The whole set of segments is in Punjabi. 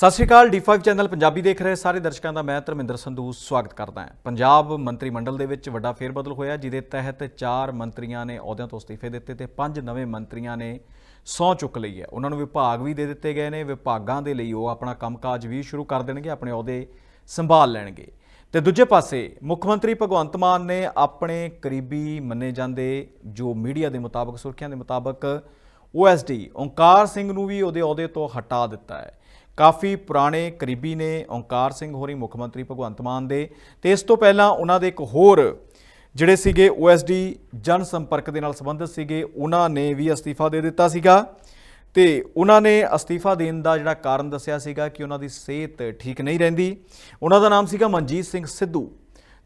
ਸਤਿ ਸ਼੍ਰੀ ਅਕਾਲ D5 ਚੈਨਲ ਪੰਜਾਬੀ ਦੇਖ ਰਹੇ ਸਾਰੇ ਦਰਸ਼ਕਾਂ ਦਾ ਮੈਂ ਧਰਮਿੰਦਰ ਸੰਧੂ ਸਵਾਗਤ ਕਰਦਾ ਹਾਂ। ਪੰਜਾਬ ਮੰਤਰੀ ਮੰਡਲ ਦੇ ਵਿੱਚ ਵੱਡਾ ਫੇਰਬਦਲ ਹੋਇਆ, ਜਿਹਦੇ ਤਹਿਤ ਚਾਰ ਮੰਤਰੀਆਂ ਨੇ ਅਹੁਦਿਆਂ ਤੋਂ ਅਸਤੀਫੇ ਦਿੱਤੇ ਤੇ ਪੰਜ ਨਵੇਂ ਮੰਤਰੀਆਂ ਨੇ ਸਹੁੰ ਚੁੱਕ ਲਈ ਹੈ। ਉਹਨਾਂ ਨੂੰ ਵਿਭਾਗ ਵੀ ਦੇ ਦਿੱਤੇ ਗਏ ਨੇ, ਵਿਭਾਗਾਂ ਦੇ ਲਈ ਉਹ ਆਪਣਾ ਕੰਮਕਾਜ ਵੀ ਸ਼ੁਰੂ ਕਰ ਦੇਣਗੇ, ਆਪਣੇ ਅਹੁਦੇ ਸੰਭਾਲ ਲੈਣਗੇ। ਤੇ ਦੂਜੇ ਪਾਸੇ ਮੁੱਖ ਮੰਤਰੀ ਭਗਵੰਤ ਮਾਨ ਨੇ ਆਪਣੇ ਕਰੀਬੀ ਮੰਨੇ ਜਾਂਦੇ ਜੋ ਮੀਡੀਆ ਦੇ ਮੁਤਾਬਕ, ਸੁਰਖੀਆਂ ਦੇ ਮੁਤਾਬਕ OSD ਓਂਕਾਰ ਸਿੰਘ ਨੂੰ ਵੀ ਉਹਦੇ ਅਹੁਦੇ ਤੋਂ ਹਟਾ ਦਿੱਤਾ ਹੈ। ਕਾਫੀ ਪੁਰਾਣੇ ਕਰੀਬੀ ਨੇ ਓਂਕਾਰ ਸਿੰਘ ਹੋਰੀ, ਮੁੱਖ ਮੰਤਰੀ ਭਗਵੰਤ ਮਾਨ ਦੇ। ਤੇ ਇਸ ਤੋਂ ਪਹਿਲਾਂ ਉਹਨਾਂ ਦੇ ਇੱਕ ਹੋਰ ਜਿਹੜੇ ਸੀਗੇ OSD ਜਨ ਸੰਪਰਕ ਦੇ ਨਾਲ ਸੰਬੰਧਿਤ ਸੀਗੇ, ਉਹਨਾਂ ਨੇ ਵੀ ਅਸਤੀਫਾ ਦੇ ਦਿੱਤਾ ਸੀਗਾ। ਤੇ ਉਹਨਾਂ ਨੇ ਅਸਤੀਫਾ ਦੇਣ ਦਾ ਜਿਹੜਾ ਕਾਰਨ ਦੱਸਿਆ ਸੀਗਾ ਕਿ ਉਹਨਾਂ ਦੀ ਸਿਹਤ ਠੀਕ ਨਹੀਂ ਰਹਿੰਦੀ। ਉਹਨਾਂ ਦਾ ਨਾਮ ਸੀਗਾ ਮਨਜੀਤ ਸਿੰਘ ਸਿੱਧੂ।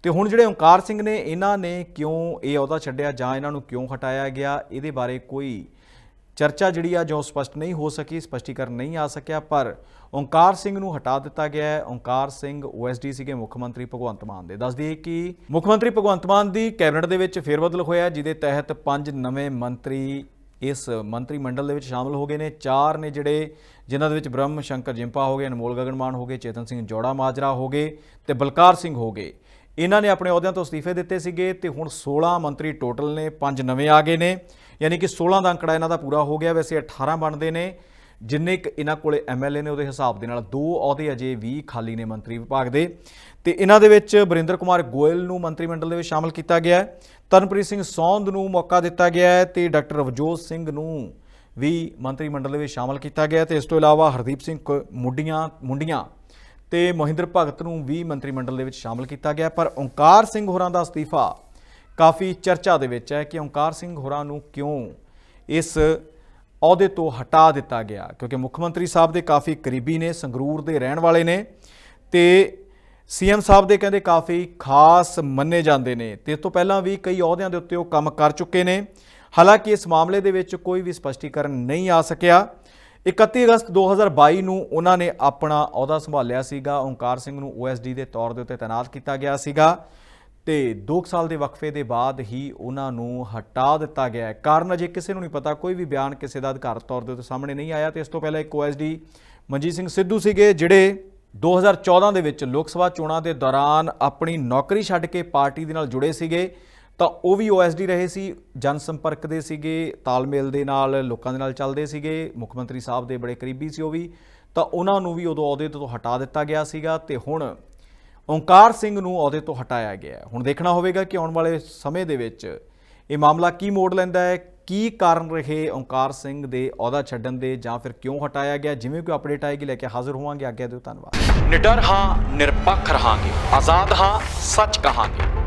ਤੇ ਹੁਣ ਜਿਹੜੇ ਓਂਕਾਰ ਸਿੰਘ ਨੇ, ਇਹਨਾਂ ਨੇ ਕਿਉਂ ਇਹ ਅਹੁਦਾ ਛੱਡਿਆ ਜਾਂ ਇਹਨਾਂ ਨੂੰ ਕਿਉਂ ਹਟਾਇਆ ਗਿਆ, ਇਹਦੇ ਬਾਰੇ ਕੋਈ ਚਰਚਾ ਜਿਹੜੀ ਆ ਜੋ ਸਪਸ਼ਟ ਨਹੀਂ ਹੋ ਸਕੀ, ਸਪਸ਼ਟੀਕਰਨ ਨਹੀਂ ਆ ਸਕਿਆ, ਪਰ ਓਂਕਾਰ ਸਿੰਘ ਨੂੰ ਹਟਾ ਦਿੱਤਾ ਗਿਆ ਹੈ। ਓਂਕਾਰ ਸਿੰਘ OSD ਸੀਗੇ, ਮੁੱਖ ਮੰਤਰੀ ਭਗਵੰਤ ਮਾਨ ਦੇ। ਦੱਸ ਦਈਏ ਕਿ ਮੁੱਖ ਮੰਤਰੀ ਭਗਵੰਤ ਮਾਨ ਦੀ ਕੈਬਨਿਟ ਦੇ ਵਿੱਚ ਫੇਰਬਦਲ ਹੋਇਆ ਜਿਹਦੇ ਤਹਿਤ ਪੰਜ ਨਵੇਂ ਮੰਤਰੀ ਇਸ ਮੰਤਰੀ ਮੰਡਲ ਦੇ ਵਿੱਚ ਸ਼ਾਮਲ ਹੋ ਗਏ ਨੇ। ਚਾਰ ਨੇ ਜਿਹੜੇ ਜਿਨ੍ਹਾਂ ਦੇ ਵਿੱਚ ਬ੍ਰਹਮ ਸ਼ੰਕਰ ਜਿੰਪਾ ਹੋ ਗਏ, ਅਨਮੋਲ ਗਗਨਮਾਨ ਹੋ ਗਏ, ਚੇਤਨ ਸਿੰਘ ਜੋੜਾ ਮਾਜਰਾ ਹੋ ਗਏ ਤੇ ਬਲਕਾਰ ਸਿੰਘ ਹੋ ਗਏ। ਇਹਨਾਂ ਨੇ ਆਪਣੇ ਅਹੁਦਿਆਂ ਤੋਂ ਅਸਤੀਫੇ ਦਿੱਤੇ ਸੀਗੇ ਤੇ ਹੁਣ 16 ਮੰਤਰੀ ਟੋਟਲ ਨੇ ਪੰਜ ਨਵੇਂ ਆ ਗਏ ਨੇ। ਯਾਨੀ ਕਿ 16 ਦਾ ਅੰਕੜਾ ਇਹਨਾਂ ਦਾ ਪੂਰਾ ਹੋ ਗਿਆ। ਵੈਸੇ 18 ਬਣਦੇ ਨੇ। ਜਿੰਨੇ ਕੁ ਇਹਨਾਂ ਕੋਲੇ ਐਮਐਲਏ ਨੇ ਉਹਦੇ ਹਿਸਾਬ ਦੇ ਨਾਲ ਦੋ ਅਹੁਦੇ ਅਜੇ ਵੀ ਖਾਲੀ ਨੇ ਮੰਤਰੀ ਵਿਭਾਗ ਦੇ। ਤੇ ਇਹਨਾਂ ਦੇ ਵਿੱਚ ਬਰਿੰਦਰ ਕੁਮਾਰ ਗੋਇਲ ਨੂੰ ਮੰਤਰੀ ਮੰਡਲ ਦੇ ਵਿੱਚ ਸ਼ਾਮਲ ਕੀਤਾ ਗਿਆ ਹੈ। ਤਰਨਪ੍ਰੀਤ ਸਿੰਘ ਸੌਂਦ ਨੂੰ ਮੌਕਾ ਦਿੱਤਾ ਗਿਆ ਹੈ ਤੇ ਡਾਕਟਰ ਰਵਜੋਤ ਸਿੰਘ ਨੂੰ ਵੀ ਮੰਤਰੀ ਮੰਡਲ ਦੇ ਵਿੱਚ ਸ਼ਾਮਲ ਕੀਤਾ ਗਿਆ ਹੈ। ਤੇ ਇਸ ਤੋਂ ਇਲਾਵਾ ਹਰਦੀਪ ਸਿੰਘ ਕ- ਮੁੰਡੀਆਂ ਮੁੰਡੀਆਂ ਤੇ ਮੋਹਿੰਦਰ ਭਗਤ ਨੂੰ ਵੀ ਮੰਤਰੀ ਮੰਡਲ ਦੇ ਵਿੱਚ ਸ਼ਾਮਲ ਕੀਤਾ ਗਿਆ, ਪਰ ਓਂਕਾਰ ਸਿੰਘ ਹੋਰਾਂ ਦਾ ਅਸਤੀਫਾ ਕਾਫੀ ਚਰਚਾ ਦੇ ਵਿੱਚ ਹੈ ਕਿ ਓਂਕਾਰ ਸਿੰਘ ਹੋਰਾਂ ਨੂੰ ਕਿਉਂ ਇਸ ਅਹੁਦੇ ਤੋਂ ਹਟਾ ਦਿੱਤਾ ਗਿਆ, ਕਿਉਂਕਿ ਮੁੱਖ ਮੰਤਰੀ ਸਾਹਿਬ ਦੇ ਕਾਫੀ ਕਰੀਬੀ ਨੇ, ਸੰਗਰੂਰ ਦੇ ਰਹਿਣ ਵਾਲੇ ਨੇ ਤੇ ਸੀਐਮ ਸਾਹਿਬ ਦੇ ਕਹਿੰਦੇ ਕਾਫੀ ਖਾਸ ਮੰਨੇ ਜਾਂਦੇ ਨੇ ਤੇ ਇਸ ਤੋਂ ਪਹਿਲਾਂ ਵੀ ਕਈ ਅਹੁਦਿਆਂ ਦੇ ਉੱਤੇ ਉਹ ਕੰਮ ਕਰ ਚੁੱਕੇ ਨੇ। ਹਾਲਾਂਕਿ ਇਸ ਮਾਮਲੇ ਦੇ ਵਿੱਚ ਕੋਈ ਵੀ ਸਪਸ਼ਟੀਕਰਨ ਨਹੀਂ ਆ ਸਕਿਆ। 31 ਅਗਸਤ 2022 ਨੂੰ ਉਹਨਾਂ ਨੇ ਆਪਣਾ ਅਹੁਦਾ ਸੰਭਾਲਿਆ ਸੀਗਾ, ਓਂਕਾਰ ਸਿੰਘ ਨੂੰ OSD ਦੇ ਤੌਰ ਦੇ ਉੱਤੇ ਤਾਇਨਾਤ ਕੀਤਾ ਗਿਆ ਸੀਗਾ ਤੇ 2 ਸਾਲ ਦੇ ਵਕਫੇ ਦੇ ਬਾਅਦ ਹੀ ਉਹਨਾਂ ਨੂੰ ਹਟਾ ਦਿੱਤਾ ਗਿਆ ਹੈ। ਕਾਰਨ ਅਜੇ ਕਿਸੇ ਨੂੰ ਨਹੀਂ ਪਤਾ, ਕੋਈ ਵੀ ਬਿਆਨ ਕਿਸੇ ਦਾ ਅਧਿਕਾਰਤ ਤੌਰ ਦੇ ਉੱਤੇ ਸਾਹਮਣੇ ਨਹੀਂ ਆਇਆ ਤੇ ਇਸ ਤੋਂ ਪਹਿਲਾਂ ਇੱਕ OSD ਮਨਜੀਤ ਸਿੰਘ ਸਿੱਧੂ ਸੀਗੇ, ਜਿਹੜੇ 2014 ਦੇ ਵਿੱਚ ਲੋਕ ਸਭਾ ਚੋਣਾਂ ਦੇ ਦੌਰਾਨ ਆਪਣੀ ਨੌਕਰੀ ਛੱਡ ਕੇ ਪਾਰਟੀ ਦੇ ਨਾਲ ਜੁੜੇ ਸੀਗੇ। ਤਾਂ ਉਹ ਵੀ OSD ਰਹੇ ਸੀ ਜਨ ਸੰਪਰਕ ਦੇ ਸੀਗੇ, ਤਾਲਮੇਲ ਦੇ ਨਾਲ ਲੋਕਾਂ ਦੇ ਨਾਲ ਚੱਲਦੇ ਸੀਗੇ ਮੁੱਖ ਮੰਤਰੀ ਸਾਹਿਬ ਦੇ ਬੜੇ ਕਰੀਬੀ ਸੀ ਉਹ ਵੀ, ਤਾਂ ਉਹਨਾਂ ਨੂੰ ਵੀ ਉਦੋਂ ਅਹੁਦੇ ਤੋਂ ਹਟਾ ਦਿੱਤਾ ਗਿਆ ਸੀਗਾ ਤੇ ਹੁਣ ਓਂਕਾਰ ਸਿੰਘ ਨੂੰ ਅਹੁਦੇ ਤੋਂ ਹਟਾਇਆ ਗਿਆ ਹੁਣ ਦੇਖਣਾ ਹੋਵੇਗਾ ਕਿ ਆਉਣ ਵਾਲੇ ਸਮੇਂ ਦੇ ਵਿੱਚ ਇਹ ਮਾਮਲਾ ਕੀ ਮੋੜ ਲੈਂਦਾ ਹੈ, ਕੀ ਕਾਰਨ ਰਹੇ ਓਂਕਾਰ ਸਿੰਘ ਦੇ ਅਹੁਦਾ ਛੱਡਣ ਦੇ ਜਾਂ ਫਿਰ ਕਿਉਂ ਹਟਾਇਆ ਗਿਆ, ਜਿਵੇਂ ਕੋਈ ਅਪਡੇਟ ਆਏਗੀ, ਲੈ ਕੇ ਹਾਜ਼ਰ ਹੋਵਾਂਗੇ ਆਗਿਆ ਦਿਓ ਧੰਨਵਾਦ। ਨਿਡਰ ਹਾਂ, ਨਿਰਪੱਖ ਰਹਾਂਗੇ, ਆਜ਼ਾਦ ਹਾਂ, ਸੱਚ ਕਹਾਂਗੇ।